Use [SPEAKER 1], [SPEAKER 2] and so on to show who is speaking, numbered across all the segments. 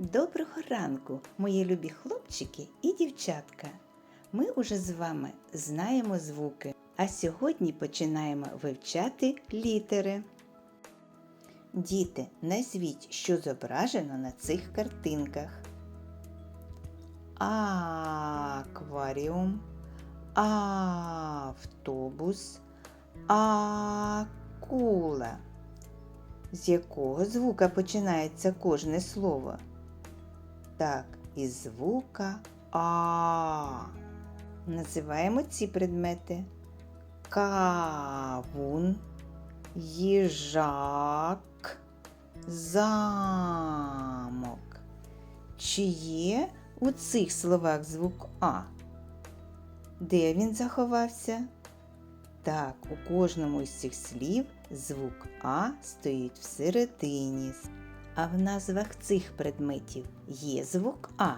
[SPEAKER 1] Доброго ранку, мої любі хлопчики і дівчатка. Ми уже з вами знаємо звуки, а сьогодні починаємо вивчати літери. Діти, назвіть, що зображено на цих картинках. Акваріум, автобус, акула. З якого звука починається кожне слово? Так, із звука А. Називаємо ці предмети кавун, їжак, замок. Чи є у цих словах звук А? Де він заховався? Так, у кожному із цих слів звук А стоїть всередині. А в назвах цих предметів є звук А.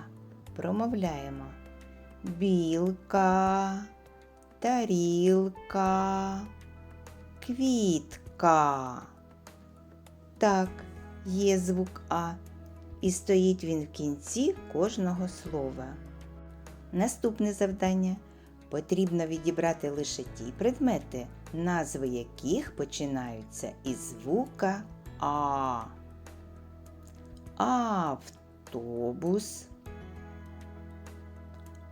[SPEAKER 1] Промовляємо білка, тарілка, квітка. Так, є звук А. І стоїть він в кінці кожного слова. Наступне завдання. Потрібно відібрати лише ті предмети, назви яких починаються із звука А. Автобус,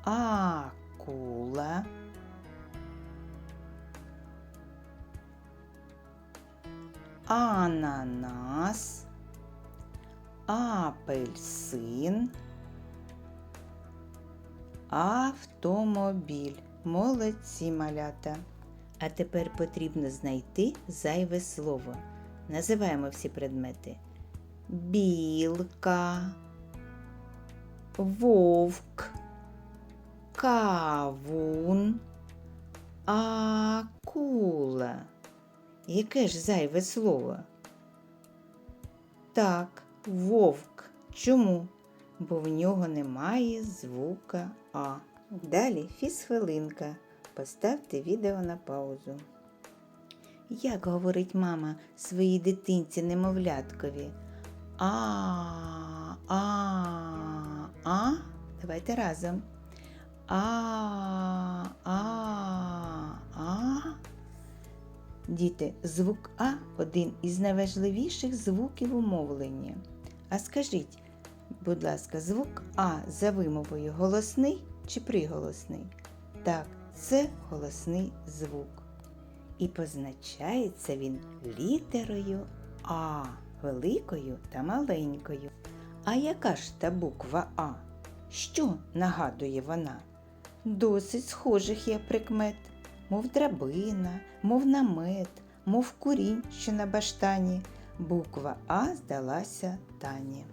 [SPEAKER 1] акула, ананас, апельсин, автомобіль. Молодці малята. А тепер потрібно знайти зайве слово. Називаємо всі предмети. Білка, вовк, кавун, акула. Яке ж зайве слово? Так, вовк. Чому? Бо в нього немає звука А. Далі фізхвилинка. Поставте відео на паузу. Як говорить мама своїй дитинці немовляткові? А, а, а. Давайте разом. А, а, а. Діти, звук А один із найважливіших звуків у мовленні. А скажіть, будь ласка, звук А за вимовою голосний чи приголосний? Так, це голосний звук. І позначається він літерою А, великою та маленькою. А яка ж та буква А? Що нагадує вона? Досить схожих є прикмет, мов драбина, мов намет, мов курінь, що на баштані. Буква А здалася Тані.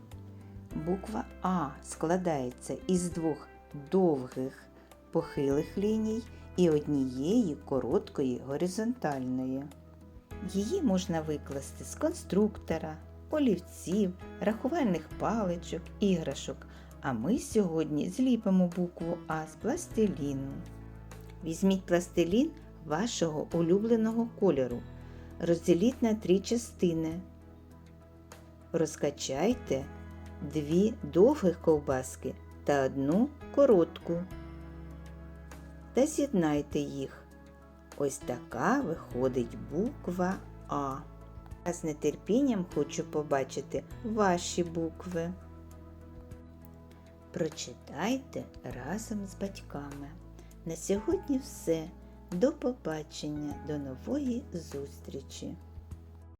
[SPEAKER 1] Буква А складається із двох довгих похилих ліній і однієї короткої горизонтальної. Її можна викласти з конструктора, олівців, рахувальних паличок, іграшок. А ми сьогодні зліпимо букву А з пластиліну. Візьміть пластилін вашого улюбленого кольору. Розділіть на три частини. Розкачайте дві довгих ковбаски та одну коротку. Та з'єднайте їх. Ось така виходить буква А. А з нетерпінням хочу побачити ваші букви. Прочитайте разом з батьками. На сьогодні все. До побачення, до нової зустрічі!